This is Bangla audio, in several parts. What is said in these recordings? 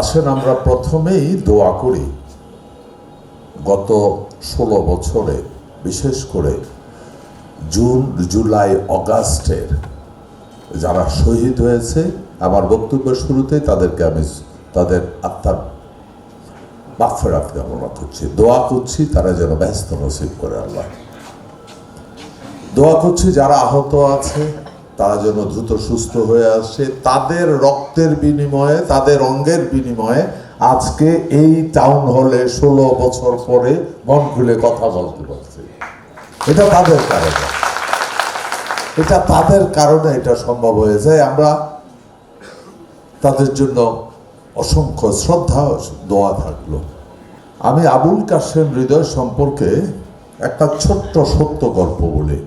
আসেন, আমরা প্রথমেই দোয়া করি। গত ষোলো বছরে, বিশেষ করে জুন, জুলাই, অগাস্টের যারা শহীদ হয়েছে, আমার বক্তব্যের শুরুতেই তাদেরকে আমি তাদের আত্মার মাফেরাত কামনা করছি। দোয়া করছি তারা যেন ব্যস্ত নসিব করে আল্লাহ। দোয়া করছি যারা আহত আছে তারা যেন দ্রুত সুস্থ হয়ে আসে। তাদের রক্তের বিনিময়ে, তাদের অঙ্গের বিনিময়ে আজকে এই টাউন হলে ষোলো বছর পরে মন খুলে কথা বলতে পারছি এটা তাদের কারণে। এটা তাদের কারণে এটা সম্ভব হয়ে যায়। আমরা তাদের জন্য অসংখ্য শ্রদ্ধা দোয়া থাকল। আমি আবুল কাশেম হৃদয় সম্পর্কে একটা ছোট্ট সত্য গল্প বলি।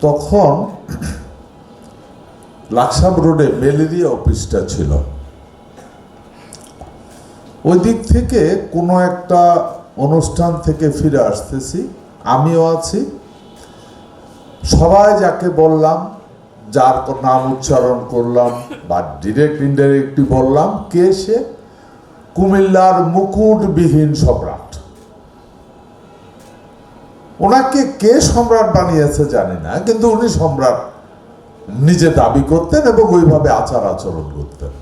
তখন লাকসাম রোডে ম্যালেরিয়া অফিসটা ছিল। ওই দিক থেকে কোনো একটা অনুষ্ঠান থেকে ফিরে আসতেছি, আমিও আছি। সবাই যাকে বললাম, যার নাম উচ্চারণ করলাম বা ডিরেক্ট ইনডাইরেক্টলি বললাম, কে সে? কুমিল্লার মুকুটবিহীন সম্রাট ওনাকে কে সম্রাট বানিয়েছে জানি না, কিন্তু উনি সম্রাট নিজে দাবি করতেন এবং ওইভাবে আচার আচরণ করতেন।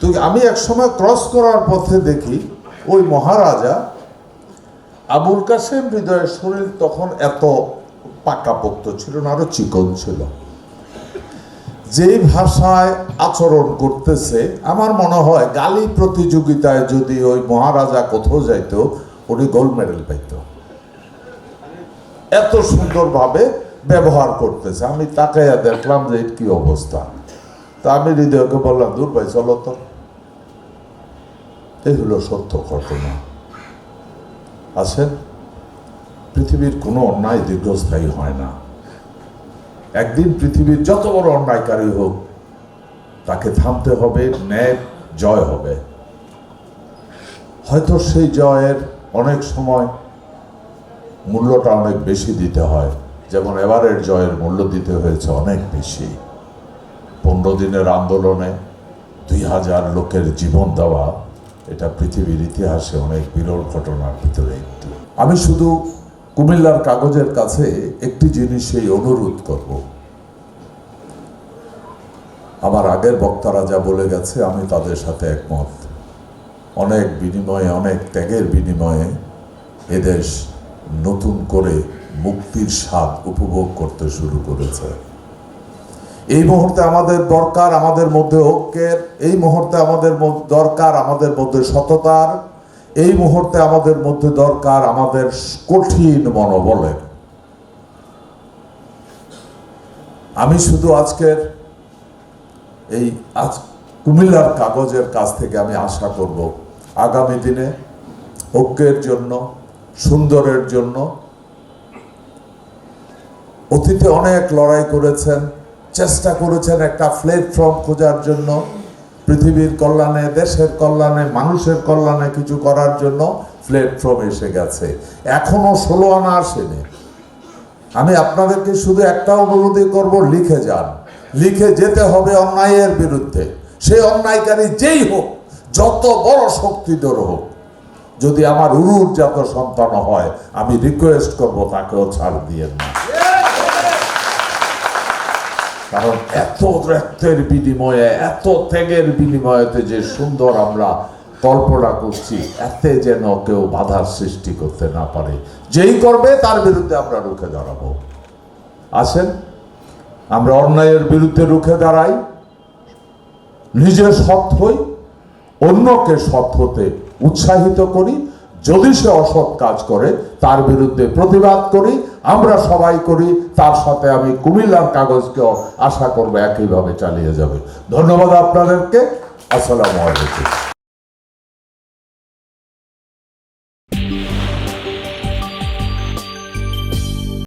তো আমি এক সময় ক্রস করার পথে দেখি ওই মহারাজা আবুল কাসেম হৃদয়ের শরীর তখন এত পাকাপোক্ত ছিল না, আরও চিকন ছিল। যেই ভাষায় আচরণ করতেছে, আমার মনে হয় গালি প্রতিযোগিতায় যদি ওই মহারাজা কোথাও যাইতো, উনি গোল্ড মেডেল পাইতো। এত সুন্দরভাবে ব্যবহার করতেছে। আমি তাকাইয়া দেখলাম যে কি অবস্থা। তা আমি হৃদয়কে বললাম, দূর ভাই, চলো তো। এই হলো সত্য ঘটনা। আছেন পৃথিবীর কোনো অন্যায় দীর্ঘস্থায়ী হয় না। একদিন পৃথিবীর যত বড় অন্যায়কারী হোক, তাকে থামতে হবে, ন্যায়, জয় হবে। হয়তো সেই জয়ের অনেক সময় মূল্যটা অনেক বেশি দিতে হয়। যেমন এবারের জয়ের মূল্য দিতে হয়েছে অনেক বেশি। পনেরো দিনের আন্দোলনে দুই হাজার লোকের জীবন দেওয়া এটা পৃথিবীর ইতিহাসে অনেক বিরল ঘটনার ভিতরে একটি। আমি শুধু কুমিল্লার কাগজের কাছে একটি জিনিসেই অনুরোধ করব। আমার আগের বক্তারা যা বলে গেছে, আমি তাদের সাথে একমত। অনেক বিনিময়ে, অনেক ত্যাগের বিনিময়ে এদেশ নতুন করে মুক্তির স্বাদ উপভোগ করতে শুরু করেছে। এই মুহূর্তে আমাদের দরকার আমাদের মধ্যে ঐক্যের, এই মুহূর্তে আমাদের দরকার আমাদের মধ্যে সততার, এই মুহূর্তে আমাদের মধ্যে দরকার আমাদের কঠিন মনোবলের। আমি শুধু আজকের এই আজ কুমিল্লার কাগজের কাছ থেকে আমি আশা করব, আগামী দিনে ঐক্যের জন্য সুন্দরের জন্য। অতীতে অনেক লড়াই করেছেন, চেষ্টা করেছেন একটা প্ল্যাটফর্ম খোঁজার জন্য, পৃথিবীর কল্যাণে, দেশের কল্যাণে, মানুষের কল্যাণে কিছু করার জন্য প্ল্যাটফর্ম এসে গেছে। এখনও ষোলো আনা আসেনি। আমি আপনাদেরকে শুধু একটা অনুরোধই করব, লিখে যান। লিখে যেতে হবে অন্যায়ের বিরুদ্ধে। সেই অন্যায়কারী যেই হোক, যত বড় শক্তিধর হোক। যদি আমার উরুর যত সন্তান হয়, আমি রিকোয়েস্ট করব, তাকেও ছাড় দিয়ে না কারণ এত রক্তের বিনিময়ে, এত ত্যাগের বিনিময়েতে যে সুন্দর আমরা কল্পনা করছি, এতে যেন কেউ বাধার সৃষ্টি করতে না পারে। যেই করবে, তার বিরুদ্ধে আমরা রুখে দাঁড়াবো। আসেন, আমরা অন্যায়ের বিরুদ্ধে রুখে দাঁড়াই। নিজে সৎ হই, অন্যকে সৎ হতে উৎসাহিত করি। যদি সে অসৎ কাজ করে, তার বিরুদ্ধে প্রতিবাদ করি, আমরা সবাই করি, তার সাথে আমি কুমিল্লার কাগজকেও আশা করব একইভাবে চালিয়ে যাবে। ধন্যবাদ আপনাদেরকে। আসসালামু আলাইকুম।